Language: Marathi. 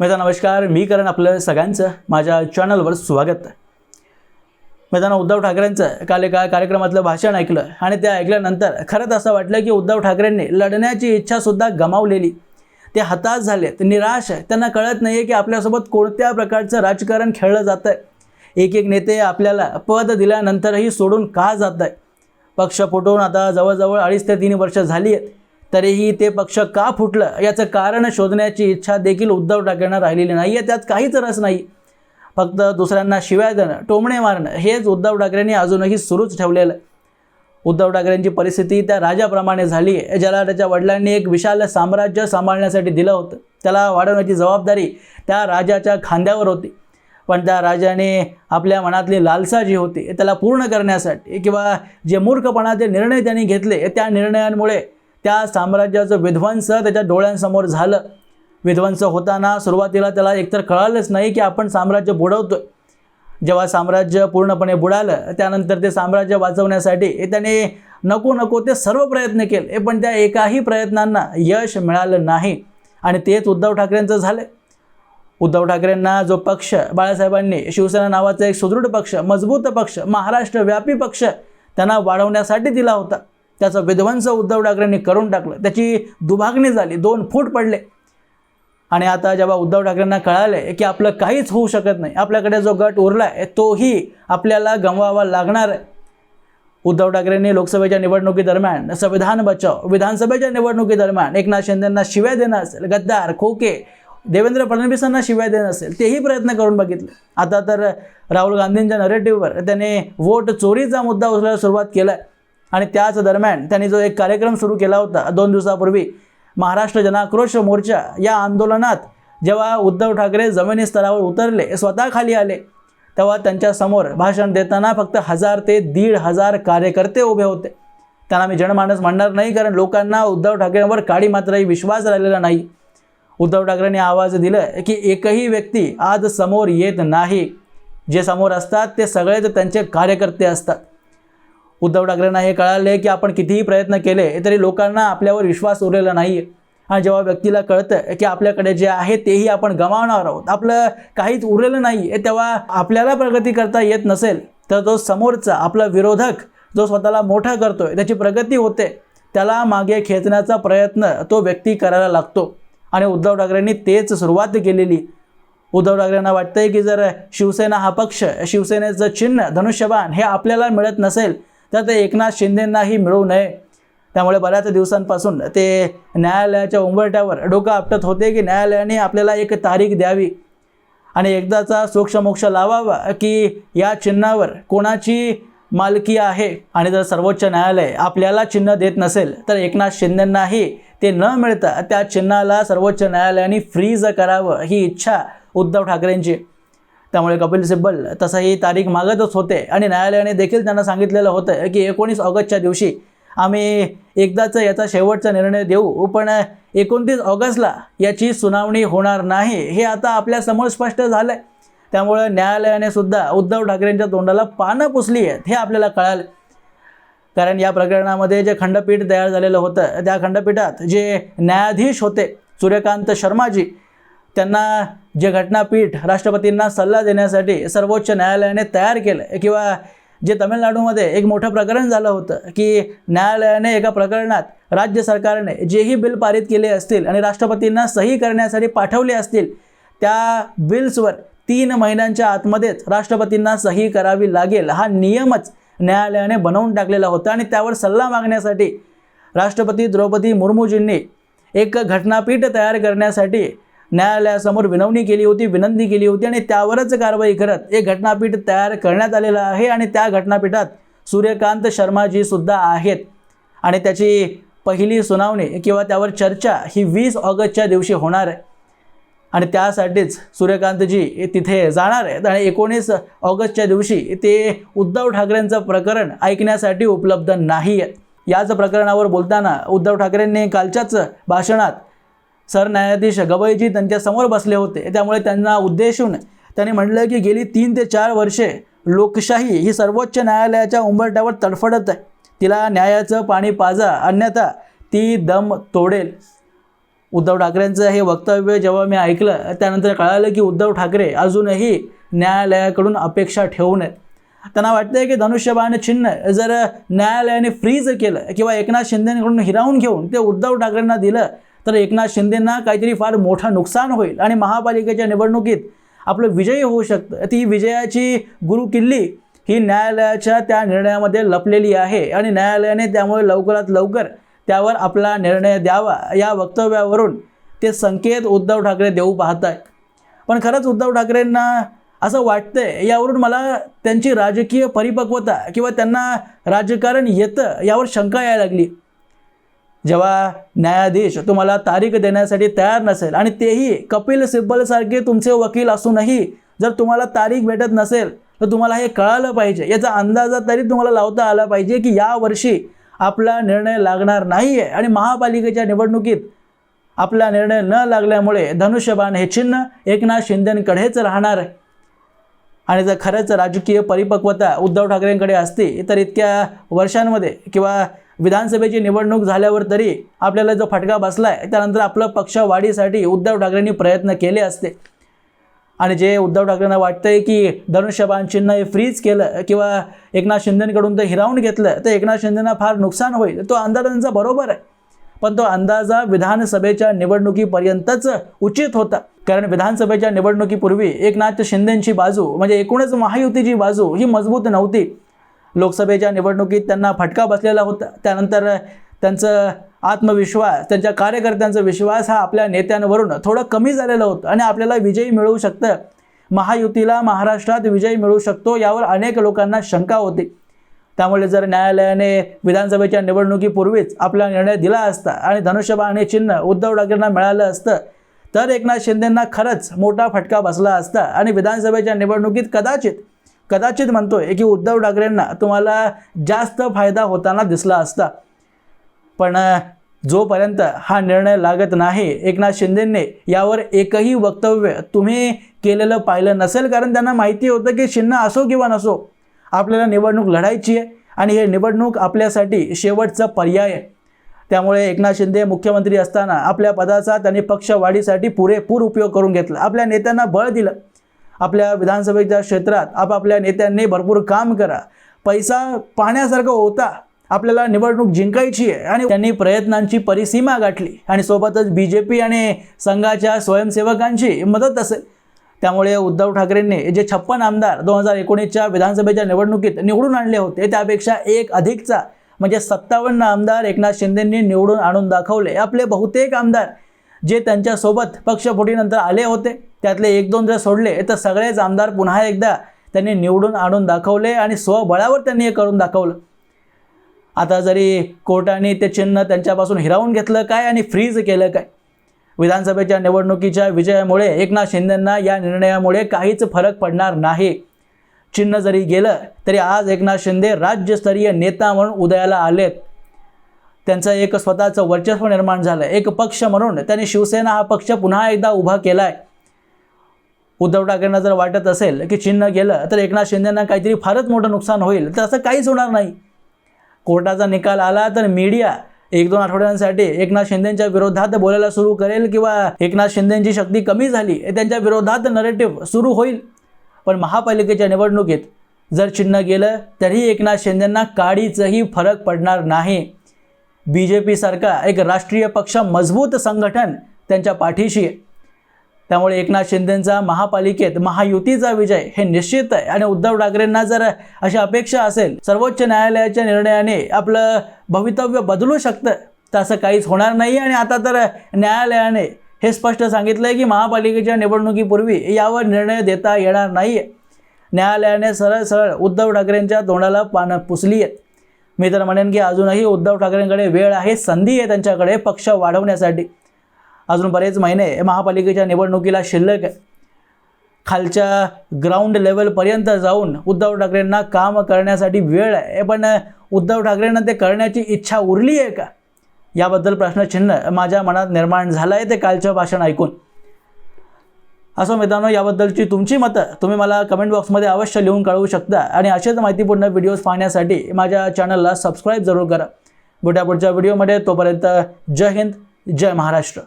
मैदान नमस्कार. मी करण आपलं सगळ्यांचं माझ्या चॅनलवर स्वागत. आहे उद्धव ठाकरेंचं काल एका कार्यक्रमातलं भाषण ऐकलं आणि ते ऐकल्यानंतर खरंच असं वाटलं की उद्धव ठाकरेंनी लढण्याची इच्छासुद्धा गमावलेली. ते हताश झालेत निराश आहे त्यांना कळत नाही आहे की आपल्यासोबत कोणत्या प्रकारचं राजकारण खेळलं जातं आहे एक एक नेते आपल्याला पद दिल्यानंतरही सोडून का जात आहे पक्ष फुटून आता जवळजवळ अडीच ते तीन वर्ष झाली आहेत. तरीही ते पक्ष का फुटलं याचं कारण शोधण्याची इच्छा देखील उद्धव ठाकरेंना राहिलेली नाही आहे त्यात काहीच रस नाही. फक्त दुसऱ्यांना शिव्या देणं टोमणे मारणं हेच उद्धव ठाकरेंनी अजूनही सुरूच ठेवलेलं. उद्धव ठाकरेंची परिस्थिती त्या राजाप्रमाणे झाली आहे ज्याला त्याच्या वडिलांनी एक विशाल साम्राज्य सांभाळण्यासाठी दिलं होतं. त्याला वाढवण्याची जबाबदारी त्या राजाच्या खांद्यावर होती. पण त्या राजाने आपल्या मनातली लालसा जी होती त्याला पूर्ण करण्यासाठी किंवा जे मूर्खपणाचे निर्णय त्यांनी घेतले त्या निर्णयांमुळे त्या साम्राज्याचं विध्वंस त्याच्या डोळ्यांसमोर झालं. विध्वंस होताना सुरुवातीला त्याला एकतर कळालंच नाही की आपण साम्राज्य बुडवतो जेव्हा साम्राज्य पूर्णपणे बुडालं त्यानंतर ते साम्राज्य वाचवण्यासाठी त्याने नको नको ते सर्व प्रयत्न केले पण त्या एकाही प्रयत्नांना यश मिळालं नाही. आणि तेच उद्धव ठाकरेंचं झालं उद्धव ठाकरेंना जो पक्ष बाळासाहेबांनी शिवसेना नावाचा एक सुदृढ पक्ष मजबूत पक्ष महाराष्ट्रव्यापी पक्ष त्यांना वाढवण्यासाठी दिला होता. त्याचा विध्वंस उद्धव ठाकरेंनी करून टाकलं. त्याची दुभागणी झाली. दोन फूट पडले. आणि आता जेव्हा उद्धव ठाकरेंना कळाले की आपलं काहीच होऊ शकत नाही आपल्याकडे जो गट उरला आहे तोही आपल्याला गमवावा लागणार आहे. उद्धव ठाकरेंनी लोकसभेच्या निवडणुकीदरम्यान संविधान बचाव विधानसभेच्या निवडणुकीदरम्यान एकनाथ शिंदेंना शिव्या देणं असेल गद्दार खोके देवेंद्र फडणवीसांना शिव्या देणं असेल तेही प्रयत्न करून बघितले. आता तर राहुल गांधींच्या नरेटिव्हवर त्याने वोट चोरीचा मुद्दा उचलायला सुरुवात केला आहे आणि त्याच दरम्यान त्यांनी जो एक कार्यक्रम सुरू केला होता दोन दिवसापूर्वी महाराष्ट्र जनाक्रोश मोर्चा या आंदोलनात जेव्हा उद्धव ठाकरे जमिनी स्तरावर उतरले स्वतः खाली आले तेव्हा त्यांच्यासमोर भाषण देताना फक्त हजार ते दीड हजार कार्यकर्ते उभे होते. त्यांना मी जनमानस म्हणणार नाही कारण लोकांना उद्धव ठाकरेंवर काळी मात्रही विश्वास राहिलेला नाही. उद्धव ठाकरेंनी आवाज दिलं की एकही व्यक्ती आज समोर येत नाही. जे समोर असतात ते सगळेच त्यांचे कार्यकर्ते असतात. उद्धव ठाकरेंना हे कळाले की आपण कितीही प्रयत्न केले तरी लोकांना आपल्यावर विश्वास उरलेला नाही. आणि जेव्हा व्यक्तीला कळतं की आपल्याकडे जे आहे तेही आपण गमावणार आहोत. आपलं काहीच उरलेलं नाही तेव्हा आपल्याला प्रगती करता येत नसेल तर तो समोरचा आपला विरोधक जो स्वतःला मोठा करतोय त्याची प्रगती होते. त्याला मागे खेचण्याचा प्रयत्न तो व्यक्ती करायला लागतो. आणि उद्धव ठाकरेंनी तेच सुरुवात केलेली. उद्धव ठाकरेंना वाटतंय की जर शिवसेना हा पक्ष शिवसेनेचं चिन्ह धनुष्यबाण हे आपल्याला मिळत नसेल तर ते एकनाथ शिंदेंनाही मिळू नये. त्यामुळे बऱ्याच दिवसांपासून ते न्यायालयाच्या उंबरट्यावर डोकं आपटत होते की न्यायालयाने आपल्याला एक तारीख द्यावी. आणि एकदाचा सोक्षमोक्ष लावावा की या चिन्हावर कोणाची मालकी आहे? आणि जर सर्वोच्च न्यायालय आपल्याला चिन्ह देत नसेल तर एकनाथ शिंदेंनाही ते न मिळता त्या चिन्हाला सर्वोच्च न्यायालयाने फ्रीज करावं ही इच्छा उद्धव ठाकरेंची. त्यामुळे कपिल सिब्बल तसंही तारीख मागतच होते. आणि न्यायालयाने देखील त्यांना सांगितलेलं होतं की एकोणीस ऑगस्टच्या दिवशी आम्ही एकदाच याचा शेवटचा निर्णय देऊ पण एकोणतीस ऑगस्टला याची सुनावणी होणार नाही हे आता आपल्यासमोर स्पष्ट झालं आहे त्यामुळे न्यायालयाने सुद्धा उद्धव ठाकरेंच्या तोंडाला पानं पुसली आहेत हे आपल्याला कळालं. कारण या प्रकरणामध्ये जे खंडपीठ तयार झालेलं होतं त्या खंडपीठात जे न्यायाधीश होते सूर्यकांत शर्माजी त्यांना जे घटनापीठ राष्ट्रपतींना सल्ला देण्यासाठी सर्वोच्च न्यायालयाने तयार केलं किंवा जे तमिळनाडूमध्ये एक मोठं प्रकरण झालं होतं की न्यायालयाने एका प्रकरणात राज्य सरकारने जेही बिल पारित केले असतील आणि राष्ट्रपतींना सही करण्यासाठी पाठवले असतील त्या बिल्सवर तीन महिन्यांच्या आतमध्येच राष्ट्रपतींना सही करावी लागेल हा नियमच न्यायालयाने बनवून टाकलेला होता आणि त्यावर सल्ला मागण्यासाठी राष्ट्रपती द्रौपदी मुर्मूजींनी एक घटनापीठ तयार करण्यासाठी न्यायालयासमोर विनवणी केली होती विनंती केली होती आणि त्यावरच कारवाई करत एक घटनापीठ तयार करण्यात आलेलं आहे आणि त्या घटनापीठात सूर्यकांत शर्माजी सुद्धा आहेत. आणि त्याची पहिली सुनावणी किंवा त्यावर चर्चा ही वीस ऑगस्टच्या दिवशी होणार आहे. आणि त्यासाठीच सूर्यकांतजी तिथे जाणार आहेत आणि एकोणीस ऑगस्टच्या दिवशी ते उद्धव ठाकरेंचं प्रकरण ऐकण्यासाठी उपलब्ध नाही आहेत. याच प्रकरणावर बोलताना उद्धव ठाकरेंनी कालच्याच भाषणात सरन्यायाधीश गवईजी त्यांच्यासमोर बसले होते. त्यामुळे त्यांना उद्देशून त्यांनी म्हटलं की गेली तीन ते चार वर्षे लोकशाही ही सर्वोच्च न्यायालयाच्या उंबरट्यावर तडफडत आहे. तिला न्यायाचं पाणी पाजा अन्यथा ती दम तोडेल. उद्धव ठाकरेंचं हे वक्तव्य जेव्हा मी ऐकलं त्यानंतर कळालं की उद्धव ठाकरे अजूनही न्यायालयाकडून अपेक्षा ठेवू नयेत. त्यांना वाटतंय की धनुष्यबाण चिन्ह जर न्यायालयाने फ्रीज केलं किंवा एकनाथ शिंदेकडून हिरावून घेऊन ते उद्धव ठाकरेंना दिलं तर एकनाथ शिंदेंना काहीतरी फार मोठं नुकसान होईल आणि महापालिकेच्या निवडणुकीत आपलं विजयी होऊ शकतं. ती विजयाची गुरुकिल्ली ही न्यायालयाच्या त्या निर्णयामध्ये लपलेली आहे आणि न्यायालयाने त्यामुळे लवकरात लवकर त्यावर आपला निर्णय द्यावा या वक्तव्यावरून ते संकेत उद्धव ठाकरे देऊ पाहत आहे पण खरंच उद्धव ठाकरेंना असं वाटतंय यावरून मला त्यांची राजकीय परिपक्वता किंवा त्यांना राजकारण येतं यावर शंका यायला लागली. जेव्हा न्यायाधीश तुम्हाला तारीख देण्यासाठी तयार नसेल आणि तेही कपिल सिब्बलसारखे तुमचे वकील असूनही जर तुम्हाला तारीख भेटत नसेल तर तुम्हाला हे कळालं पाहिजे. याचा अंदाजा तरी तुम्हाला लावता आला पाहिजे की या वर्षी आपला निर्णय लागणार नाही आहे आणि महापालिकेच्या निवडणुकीत आपला निर्णय न लागल्यामुळे धनुष्यबाण हे चिन्ह एकनाथ शिंदेंकडेच राहणार. आहे आणि जर खरंच राजकीय परिपक्वता उद्धव ठाकरेंकडे असती तर इतक्या वर्षांमध्ये किंवा विधानसभेची निवडणूक झाल्यावर तरी आपल्याला जो फटका बसला आहे त्यानंतर आपलं पक्ष वाढीसाठी उद्धव ठाकरेंनी प्रयत्न केले असते. आणि जे उद्धव ठाकरेंना वाटतंय की धनुष्यबाण चिन्ह हे फ्रीज केलं किंवा एकनाथ शिंदेकडून ते हिरावून घेतलं तर एकनाथ शिंदेना फार नुकसान होईल. तो अंदाज त्यांचा बरोबर आहे. पण तो अंदाजा विधानसभेच्या निवडणुकीपर्यंतच उचित होता. कारण विधानसभेच्या निवडणुकीपूर्वी एकनाथ शिंदेची बाजू म्हणजे एकूणच महायुतीची बाजू ही मजबूत नव्हती. लोकसभेच्या निवडणुकीत त्यांना फटका बसलेला होता. त्यानंतर त्यांचं आत्मविश्वास त्यांच्या कार्यकर्त्यांचा विश्वास हा आपल्या नेत्यांवरून थोडं कमी झालेलं होतं आणि आपल्याला विजयी मिळू शकतं. महायुतीला महाराष्ट्रात विजय मिळू शकतो यावर अनेक लोकांना शंका होती. त्यामुळे जर न्यायालयाने विधानसभेच्या निवडणुकीपूर्वीच आपला निर्णय दिला असता आणि धनुष्यबाण हे चिन्ह उद्धव ठाकरेंना मिळालं असतं तर एकनाथ शिंदेंना खरंच मोठा फटका बसला असता आणि विधानसभेच्या निवडणुकीत कदाचित कदाचित म्हणतोय की उद्धव ठाकरेंना तुम्हाला जास्त फायदा होताना दिसला असता. पण जोपर्यंत हा निर्णय लागत नाही एकनाथ शिंदेंनी यावर एकही वक्तव्य तुम्ही केलेलं पाहिलं नसेल कारण त्यांना माहिती होतं की शिन्न असो किंवा नसो आपल्याला निवडणूक लढायची आहे आणि हे निवडणूक आपल्यासाठी शेवटचा पर्याय आहे. त्यामुळे एकनाथ शिंदे मुख्यमंत्री असताना आपल्या पदाचा त्यांनी पक्षवाढीसाठी पुरेपूर उपयोग करून घेतला. आपल्या नेत्यांना बळ दिलं. आपल्या विधानसभेच्या क्षेत्रात आपापल्या नेत्यांनी भरपूर काम करा. पैसा पाण्यासारखा होता. आपल्याला निवडणूक जिंकायची आहे आणि त्यांनी प्रयत्नांची परिसीमा गाठली आणि सोबतच बी जे पी आणि संघाच्या स्वयंसेवकांची मदत असेल. त्यामुळे उद्धव ठाकरेंनी जे छप्पन आमदार दोन हजार एकोणीसच्या विधानसभेच्या निवडणुकीत निवडून आणले होते त्यापेक्षा एक अधिकचा म्हणजे सत्तावन्न आमदार एकनाथ शिंदेंनी निवडून आणून दाखवले. आपले बहुतेक आमदार जे त्यांच्यासोबत पक्षफोटीनंतर आले होते. त्यातले एक दोन जर सोडले तर सगळेच आमदार पुन्हा एकदा त्यांनी निवडून आणून दाखवले आणि स्वबळावर त्यांनी हे करून दाखवलं. आता जरी कोर्टाने ते चिन्ह त्यांच्यापासून हिरावून घेतलं काय आणि फ्रीज केलं काय? विधानसभेच्या निवडणुकीच्या विजयामुळे एकनाथ शिंदेंना या निर्णयामुळे काहीच फरक पडणार नाही. चिन्ह जरी गेलं तरी आज एकनाथ शिंदे राज्यस्तरीय नेता म्हणून उदयाला आलेत. त्यांचं एक स्वतःचं वर्चस्व निर्माण झालं. एक पक्ष म्हणून त्यांनी शिवसेना हा पक्ष पुन्हा एकदा उभा केला आहे उद्धव ठाकरेंना जर वाटत असेल की चिन्ह गेलं तर एकनाथ शिंदेंना काहीतरी फारच मोठं नुकसान होईल तर असं काहीच होणार नाही. कोर्टाचा निकाल आला तर मीडिया एक दोन आठवड्यांसाठी एकनाथ शिंदेच्या विरोधात बोलायला सुरू करेल किंवा एकनाथ शिंदेची शक्ती कमी झाली त्यांच्या विरोधात नरेटिव्ह सुरू होईल. पण महापालिकेच्या निवडणुकीत जर चिन्ह गेलं तरी एकनाथ शिंदेंना काडीचंही फरक पडणार नाही. बी जे पीसारखा एक राष्ट्रीय पक्ष मजबूत संघटन त्यांच्या पाठीशी त्यामुळे एकनाथ शिंदेंचा महापालिकेत महायुतीचा विजय हे निश्चित आहे. आणि उद्धव ठाकरेंना जर अशी अपेक्षा असेल सर्वोच्च न्यायालयाच्या निर्णयाने आपलं भवितव्य बदलू शकतं तर असं काहीच होणार नाही. आणि आता तर न्यायालयाने हे स्पष्ट सांगितलं आहे की महापालिकेच्या निवडणुकीपूर्वी यावर निर्णय देता येणार नाही. आहे न्यायालयाने सरळ सरळ उद्धव ठाकरेंच्या तोंडाला पानं पुसली आहेत. मी तर म्हणेन की अजूनही उद्धव ठाकरेंकडे वेळ आहे संधी आहे त्यांच्याकडे पक्ष वाढवण्यासाठी. अजून बरेच महिने महापालिकेच्या निवडणुकीला शिल्लक खालच्या ग्राउंड लेवलपर्यंत जाऊन उद्धव ठाकरेंना काम करण्यासाठी वेळ आहे. पण उद्धव ठाकरेंना ते करण्याची इच्छा उरली आहे का? याबद्दल प्रश्नचिन्ह माझ्या मनात निर्माण झालं आहे ते कालचं भाषण ऐकून. असं मित्रांनो याबद्दलची तुमची मतं तुम्ही मला कमेंट बॉक्समध्ये अवश्य लिहून कळवू शकता आणि असेच माहितीपूर्ण व्हिडिओज पाहण्यासाठी माझ्या चॅनलला सबस्क्राईब जरूर करा. भेटा पुढच्या व्हिडिओमध्ये तोपर्यंत जय हिंद जय महाराष्ट्र.